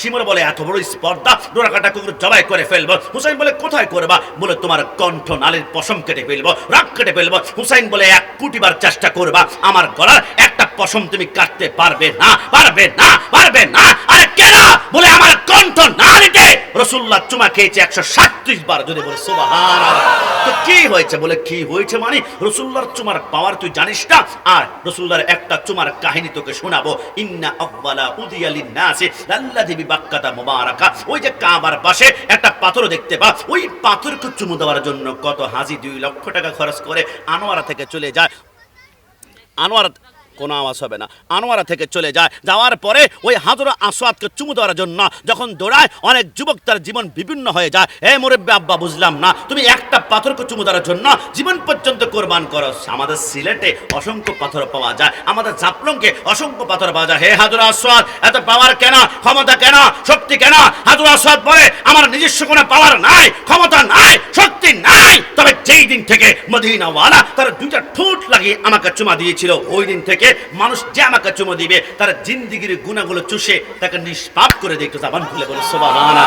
সিমর বলে, এত বড় স্পর্ধা ডোরাকাটা কুকুর জবাই করে ফেলব। হুসাইন বলে, কোথায় করবা? বলে, তোমার কণ্ঠ নালীর পশম কেটে ফেলব, রাগ কেটে ফেলব। হুসাইন বলে, এক কুটিবার চেষ্টা করবা। আমার গলার একটা পশম তুমি কাটতে পারবে না পারবে না পারবে না আরে কেন বলে আমার কণ্ঠ নালীতে রসুল্লাহ চুমা খেয়েছে একশো সাতত্রিশ বার। যদি বলে সুবাহান তো কি হয়েছে? বলে, কি হয়েছে মানে? রসুল্লাহর চুমার পাওয়ার তুই জানিস না? আর রসুল্লাহর একটা চুমার কাহিনী তোকে শোনাবো। ইন্না আব্বালা উদিয়ালিন নাসে লাল্লাযী বিবাক্কাতা মুবারাকা। ওই যে কাবার পাশে একটা পাথর দেখতে পা। ওই পাথরকে চুমু দেওয়ার জন্য কত হাজি? দুই লক্ষ টাকা খরচ করে আনোয়ারা থেকে চলে যায়। আনোয়ারা কোনো আওয়াজ হবে না। আনোয়ারা থেকে চলে যায়। যাওয়ার পরে ওই হাজরা আসওয়াদকে চুমু দেওয়ার জন্য যখন দৌড়ায়, অনেক যুবক তার জীবন বিভিন্ন হয়ে যায়। এ মুরব্বী আব্বা, বুঝলাম না। তুমি একটা পাথরকে চুমু দেওয়ার জন্য জীবন পর্যন্ত কোরবান করো। আমাদের সিলেটে অসংখ্য পাথর পাওয়া যায়। আমাদের জাপলংকে অসংখ্য পাথর পাওয়া যায়। হে হাজরা আসওয়াদ, এত পাওয়ার কেন? ক্ষমতা কেন? শক্তি কেন? হাজরা আসওয়াদ বলে, আমার নিজস্ব কোনো পাওয়ার নাই, ক্ষমতা নাই, শক্তি নাই তবে যেই দিন থেকে মদিনাওয়ালা তার দুইটা ঠোঁট লাগিয়ে আমাকে চুমা দিয়েছিল। ওই দিন থেকে মানুষ যে আমাকে চুমো দিবে, তার জিন্দিগির গুণাগুলো চুষে তাকে নিষ্পাপ করে দেখতে জাবান খুলে বলে সোবাহানা